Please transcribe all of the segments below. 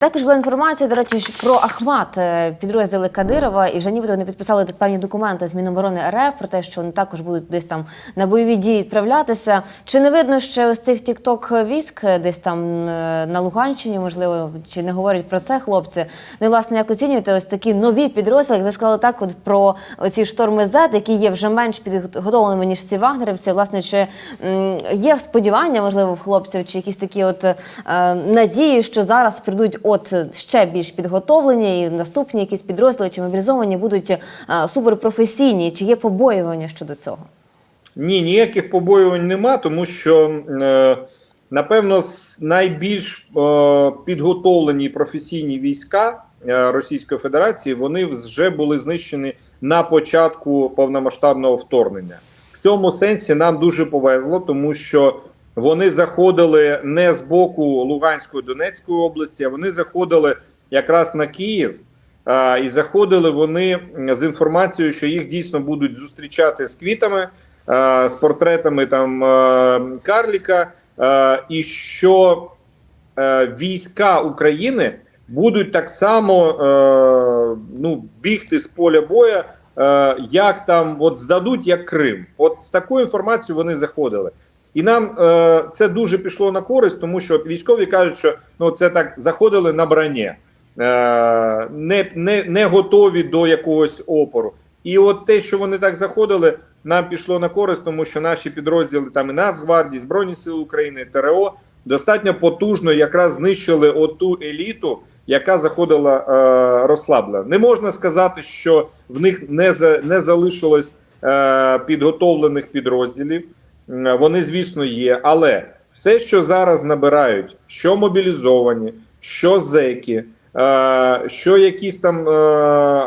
Також була інформація, до речі, про Ахмат, е, підрозділи Кадирова, і вже нібито вони підписали певні документи з Міноборони РФ про те, що вони також будуть десь там на бойові дії відправлятися. Чи не видно ще ось цих тікток військ е, десь там е, на Луганщині, можливо, чи не говорять про це хлопці? Ну і власне як оцінюєте ось такі нові підрозділи, як ви сказали так, от про ці шторми Z, які є вже менш підготовленими ніж ці вагнерівці. Власне, чи є сподівання, можливо, в хлопців, чи якісь такі от е, надії, що зараз прийдуть от ще більш підготовлені, і наступні якісь підрозділи чи мобілізовані будуть е, суперпрофесійні? Чи є побоювання щодо цього? Ні, ніяких побоювань нема, тому що е, напевно найбільш е, підготовлені професійні війська е, Російської Федерації вони вже були знищені на початку повномасштабного вторгнення. В цьому сенсі нам дуже повезло, тому що вони заходили не з боку Луганської Донецької області, а вони заходили якраз на Київ. І заходили вони з інформацією, що їх дійсно будуть зустрічати з квітами, з портретами там Карліка, і що війська України будуть так само ну, бігти з поля боя, як там от здадуть як Крим. От з такою інформацією вони заходили. І нам е, це дуже пішло на користь, тому що військові кажуть, що ну це так заходили на броні, е, не, не, не готові до якогось опору. І от те, що вони так заходили, нам пішло на користь, тому що наші підрозділи там і Нацгвардії, Збройні Сили України, ТРО достатньо потужно якраз знищили оту еліту, яка заходила е, розслаблена. Не можна сказати, що в них не, за, не залишилось е, підготовлених підрозділів. М, Вони, звісно, є, але все, що зараз набирають, що мобілізовані, що зеки, е, що якісь там е,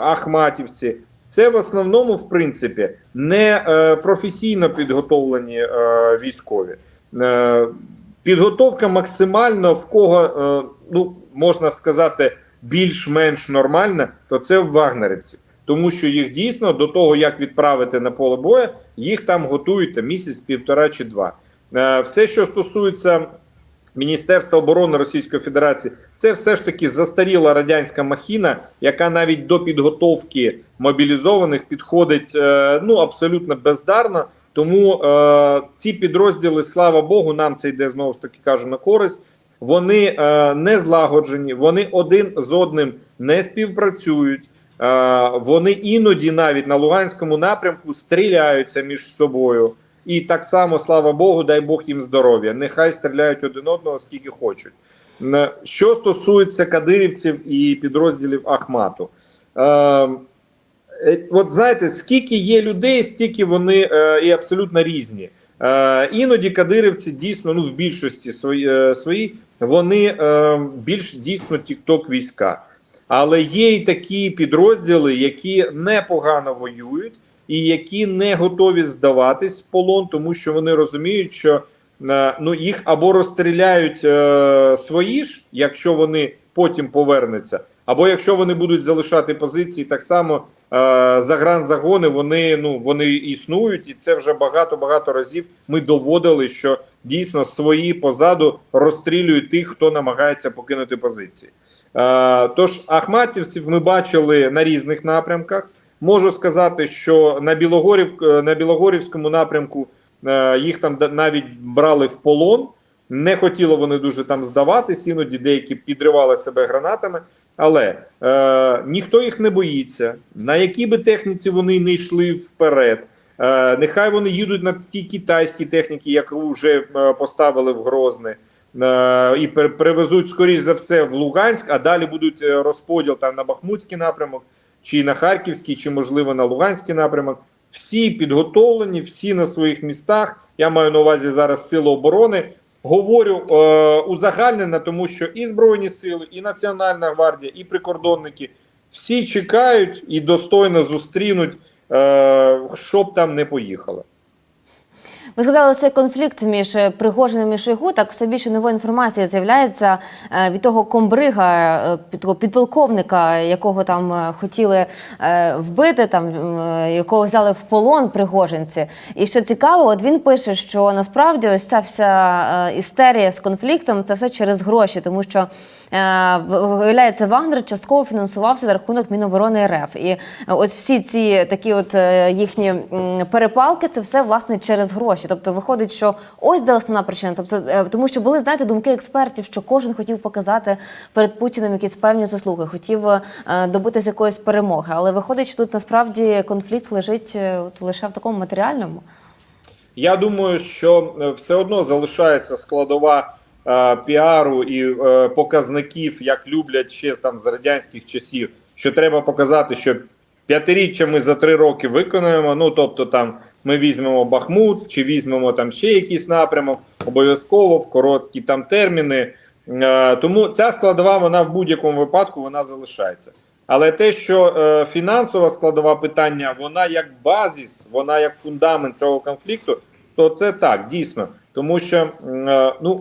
ахматівці, це в основному, в принципі, не е, професійно підготовлені е, військові. Е, підготовка максимально в кого, е, ну можна сказати, більш-менш нормальна, то це в вагнерівців. Тому що їх дійсно до того, як відправити на поле бою, їх там готують місяць, півтора чи два. Е, все, що стосується Міністерства оборони Російської Федерації, це все ж таки застаріла радянська махіна, яка навіть до підготовки мобілізованих підходить е, ну абсолютно бездарно. Тому е, ці підрозділи, слава Богу, нам це йде знову ж таки кажу на користь. Вони е, не злагоджені, вони один з одним не співпрацюють. Е, вони іноді навіть на Луганському напрямку стріляються між собою. І так само, слава Богу, дай Бог їм здоров'я. Нехай стріляють один одного скільки хочуть. Що стосується кадирівців і підрозділів Ахмату, е, е, от знаєте, скільки є людей, стільки вони е, і абсолютно різні. Е, іноді кадирівці дійсно, ну в більшості свої, е, вони е, більш дійсно тікток війська. Але є і такі підрозділи, які непогано воюють і які не готові здаватись в полон, тому що вони розуміють, що е, ну їх або розстріляють е, свої ж, якщо вони потім повернуться, або якщо вони будуть залишати позиції, так само е, загранзагони вони ну вони існують, і це вже багато багато разів ми доводили, що дійсно свої позаду розстрілюють тих, хто намагається покинути позиції. Е, Тож Ахматівців ми бачили на різних напрямках. Можу сказати, що на Білогорів е, на Білогорівському напрямку е, їх там навіть брали в полон. Не хотіли вони дуже там здаватись, іноді деякі підривали себе гранатами, але е, ніхто їх не боїться. На якій би техніці вони не йшли вперед. Е, нехай вони їдуть на ті китайські техніки, яку вже поставили в Грозне, і пер- перевезуть, скоріш за все, в Луганськ, а далі будуть е, розподіл там на Бахмутський напрямок, чи на Харківський, чи можливо на Луганський напрямок. Всі підготовлені, всі на своїх містах. Я маю на увазі зараз сили оборони. Говорю е, узагальнено, тому що і Збройні сили, і Національна гвардія, і прикордонники всі чекають і достойно зустрінуть, е, щоб там не поїхало. Ви згадали цей конфлікт між е, Пригожиним і Шойгу. Так все більше нової інформації з'являється е, від того комбрига, е, підполковника, якого там хотіли вбити, там якого взяли в полон пригожинці. І що цікаво, от він пише, що насправді ось ця вся істерія з конфліктом це все через гроші, тому що виявляється, Вагнер частково фінансувався за рахунок Міноборони РФ. І ось всі ці такі от їхні перепалки, це все власне через гроші. Тобто виходить, що ось де основна причина. Тобто, е, тому що були знаєте думки експертів, що кожен хотів показати перед Путіним якісь певні заслуги, хотів е, добитися якоїсь перемоги. Але виходить, що тут насправді конфлікт лежить е, лише в такому матеріальному. Я думаю, що все одно залишається складова піару і е, показників, як люблять ще там з радянських часів, що треба показати, що п'ятиріччя ми за три роки виконуємо. Ну тобто, там ми візьмемо Бахмут чи візьмемо там ще якийсь напрямок, обов'язково в короткі там терміни. Е, тому ця складова вона в будь-якому випадку вона залишається. Але те, що е, фінансова складова питання, вона як базіс, вона як фундамент цього конфлікту, то це так дійсно. Тому що е, ну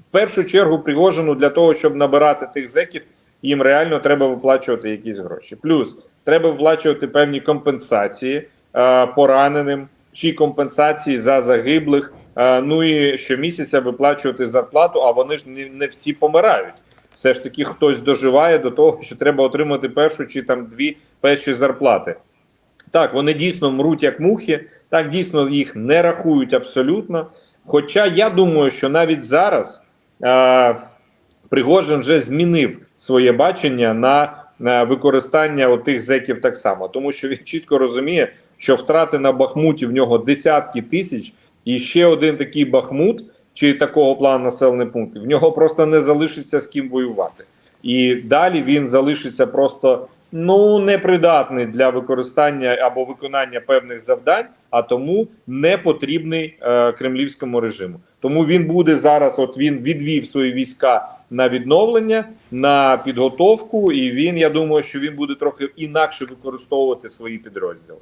в першу чергу Пригожину для того, щоб набирати тих зеків, їм реально треба виплачувати якісь гроші. Плюс треба виплачувати певні компенсації пораненим чи компенсації за загиблих. Е, ну і щомісяця виплачувати зарплату, а вони ж не, всі помирають все ж таки хтось доживає до того, що треба отримати першу чи там дві перші зарплати. Так, вони дійсно мруть як мухи, так дійсно їх не рахують абсолютно. Хоча я думаю, що навіть зараз е, Пригожин вже змінив своє бачення на, на використання отих зеків так само, тому що він чітко розуміє, що втрати на Бахмуті в нього десятки тисяч, і ще один такий Бахмут чи такого плану населений пункт, в нього просто не залишиться з ким воювати. І далі він залишиться просто ну непридатний для використання або виконання певних завдань, а тому не потрібний е, кремлівському режиму. Тому він буде зараз. От він відвів свої війська на відновлення, на підготовку, і він я думаю, що він буде трохи інакше використовувати свої підрозділи.